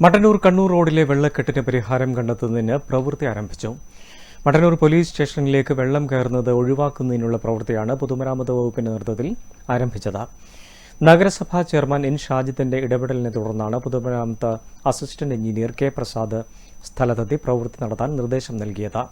മട്ടന്നൂർ കണ്ണൂർ റോഡിലെ വെള്ളക്കെട്ടിന് പരിഹാരം കണ്ടെത്തുന്നതിന് പ്രവൃത്തി ആരംഭിച്ചു. മട്ടന്നൂർ പോലീസ് സ്റ്റേഷനിലേക്ക് വെള്ളം കയറുന്നത് ഒഴിവാക്കുന്നതിനുള്ള പ്രവൃത്തിയാണ് പൊതുമരാമത്ത് വകുപ്പിന്റെ നേതൃത്വത്തിൽ ആരംഭിച്ചത്. നഗരസഭാ ചെയർമാൻ എൻ ഷാജിത്തിന്റെ ഇടപെടലിനെ തുടർന്നാണ് പൊതുമരാമത്ത് അസിസ്റ്റന്റ് എഞ്ചിനീയർ കെ പ്രസാദ് സ്ഥലത്തെത്തി പ്രവൃത്തി നടത്താൻ നിർദ്ദേശം നൽകിയത്.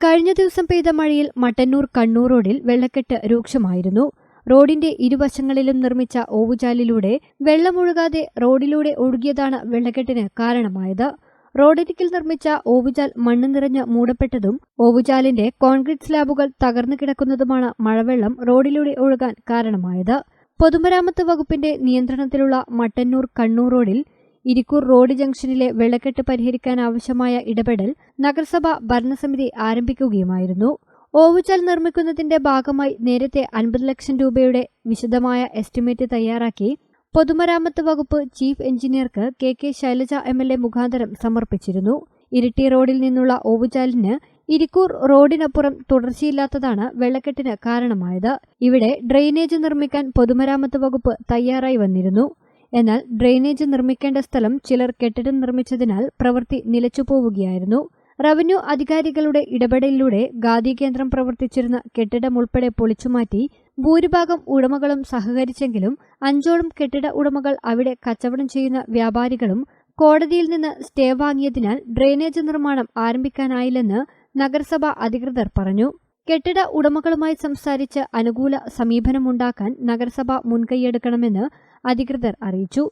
കഴിഞ്ഞ ദിവസം പെയ്ത മഴയിൽ മട്ടന്നൂർ കണ്ണൂർ റോഡിൽ വെള്ളക്കെട്ട് രൂക്ഷമായിരുന്നു. റോഡിന്റെ ഇരുവശങ്ങളിലും നിർമ്മിച്ച ഓവുചാലിലൂടെ വെള്ളമൊഴുകാതെ റോഡിലൂടെ ഒഴുകിയതാണ് വെള്ളക്കെട്ടിന് കാരണമായത്. റോഡരികിൽ നിർമ്മിച്ച ഓവുചാൽ മണ്ണ് നിറഞ്ഞ് മൂടപ്പെട്ടതും ഓവുചാലിന്റെ കോൺക്രീറ്റ് സ്ലാബുകൾ തകർന്നു കിടക്കുന്നതുമാണ് മഴവെള്ളം റോഡിലൂടെ ഒഴുകാൻ കാരണമായത്. പൊതുമരാമത്ത് വകുപ്പിന്റെ നിയന്ത്രണത്തിലുള്ള മട്ടന്നൂർ കണ്ണൂർ റോഡിൽ ഇരിക്കൂർ റോഡ് ജംഗ്ഷനിലെ വെള്ളക്കെട്ട് പരിഹരിക്കാൻ ആവശ്യമായ ഇടപെടൽ നഗരസഭ ഭരണസമിതി ആരംഭിക്കുകയുമായിരുന്നു. ഓവുചാൽ നിർമ്മിക്കുന്നതിന്റെ ഭാഗമായി നേരത്തെ അൻപത് ലക്ഷം രൂപയുടെ വിശദമായ എസ്റ്റിമേറ്റ് തയ്യാറാക്കി പൊതുമരാമത്ത് വകുപ്പ് chief എഞ്ചിനീയർക്ക് K K Shailaja M L A മുഖാന്തരം സമർപ്പിച്ചിരുന്നു. ഇരിട്ടി റോഡിൽ നിന്നുള്ള ഓവുചാലിന് ഇരിക്കൂർ റോഡിനപ്പുറം തുടർച്ചയില്ലാത്തതാണ് വെള്ളക്കെട്ടിന് കാരണമായത്. ഇവിടെ ഡ്രെയിനേജ് നിർമ്മിക്കാൻ പൊതുമരാമത്ത് വകുപ്പ് തയ്യാറായി വന്നിരുന്നു. എന്നാൽ ഡ്രെയിനേജ് നിർമ്മിക്കേണ്ട സ്ഥലം ചിലർ കെട്ടിടം നിർമ്മിച്ചതിനാൽ പ്രവൃത്തി നിലച്ചുപോവുകയായിരുന്നു. റവന്യൂ അധികാരികളുടെ ഇടപെടലിലൂടെ ഖാദി കേന്ദ്രം പ്രവർത്തിച്ചിരുന്ന കെട്ടിടം ഉൾപ്പെടെ പൊളിച്ചുമാറ്റി ഭൂരിഭാഗം ഉടമകളും സഹകരിച്ചെങ്കിലും അഞ്ചോളം കെട്ടിട ഉടമകൾ അവിടെ കച്ചവടം ചെയ്യുന്ന വ്യാപാരികളും കോടതിയിൽ നിന്ന് സ്റ്റേ വാങ്ങിയതിനാൽ ഡ്രെയിനേജ് നിർമ്മാണം ആരംഭിക്കാനായില്ലെന്ന് നഗരസഭ അധികൃതർ പറഞ്ഞു. കെട്ടിട ഉടമകളുമായി സംസാരിച്ച് അനുകൂല സമീപനമുണ്ടാക്കാൻ നഗരസഭ മുൻകൈയെടുക്കണമെന്ന് അധികൃതർ അറിയിച്ചു.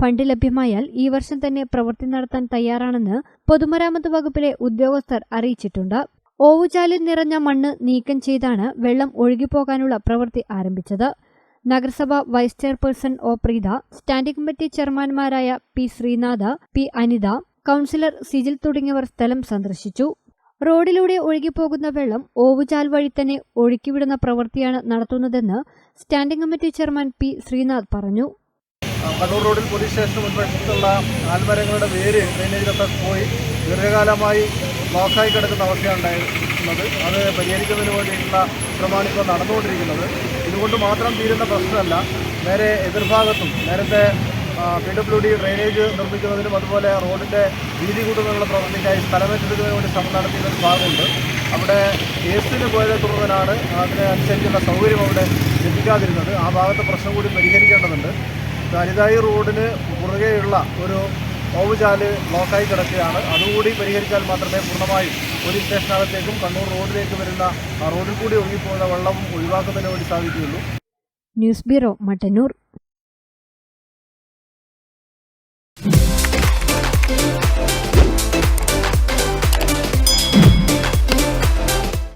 ഫണ്ട് ലഭ്യമായാൽ ഈ വർഷം തന്നെ പ്രവൃത്തി നടത്താൻ തയ്യാറാണെന്ന് പൊതുമരാമത്ത് വകുപ്പിലെ ഉദ്യോഗസ്ഥർ അറിയിച്ചിട്ടുണ്ട്. ഓവുചാലിൽ നിറഞ്ഞ മണ്ണ് നീക്കം ചെയ്താണ് വെള്ളം ഒഴുകിപ്പോകാനുള്ള പ്രവൃത്തി ആരംഭിച്ചത്. നഗരസഭ vice chairperson O Preetha standing committee ചെയർമാൻമാരായ P Sreenath P Anitha councillor Sijil തുടങ്ങിയവർ സ്ഥലം സന്ദർശിച്ചു. റോഡിലൂടെ ഒഴുകിപ്പോകുന്ന വെള്ളം ഓവുചാൽ വഴി തന്നെ ഒഴുക്കിവിടുന്ന പ്രവൃത്തിയാണ് നടത്തുന്നതെന്ന് standing committee chairman P Sreenath പറഞ്ഞു. കണ്ണൂർ റോഡിൽ പോലീസ് സ്റ്റേഷന് മുൻവശത്തുള്ള ആൽമരങ്ങളുടെ വേര് ഡ്രെയിനേജിലൊക്കെ പോയി ദീർഘകാലമായി ബ്ലോക്കായി കിടക്കുന്ന അവസ്ഥയാണ് ഉണ്ടായിരുന്നത് അത് പരിഹരിക്കുന്നതിന് വേണ്ടിയിട്ടുള്ള ശ്രമമാണ് ഇപ്പോൾ നടന്നുകൊണ്ടിരിക്കുന്നത്. ഇതുകൊണ്ട് മാത്രം തീരുന്ന പ്രശ്നമല്ല. നേരെ എതിർഭാഗത്തും നേരത്തെ പി ഡബ്ല്യു ഡി ഡ്രെയിനേജ് നിർമ്മിക്കുന്നതിനും അതുപോലെ റോഡിന്റെ വീതി കൂട്ടുന്നതിനുള്ള പ്രവൃത്തിക്കായി സ്ഥലമേറ്റെടുക്കുന്നതിന് വേണ്ടി ശ്രമം നടത്തിയ ഒരു ഭാഗമുണ്ട്. അവിടെ കേസിന് പോയതിനെ തുടർന്നാണ് അതിനനുസരിച്ചുള്ള സൗകര്യം അവിടെ ലഭിക്കാതിരുന്നത്. ആ ഭാഗത്തെ പ്രശ്നം കൂടി പരിഹരിക്കേണ്ടതുണ്ട്. അരിതായി റോഡിന് പുറകെയുള്ള ഒരു ഓവുചാൽ ബ്ലോക്കായി കിടക്കുകയാണ്. അതുകൂടി പരിഹരിച്ചാൽ മാത്രമേ പൂർണമായും പോലീസ് സ്റ്റേഷനകത്തേക്കും കണ്ണൂർ റോഡിലേക്ക് വരുന്ന റോഡിൽ കൂടി ഒഴുകിപ്പോകുന്ന വെള്ളം ഒഴിവാക്കുന്നതിന് വേണ്ടി സാധിക്കുകയുള്ളൂ. News bureau Mattannur.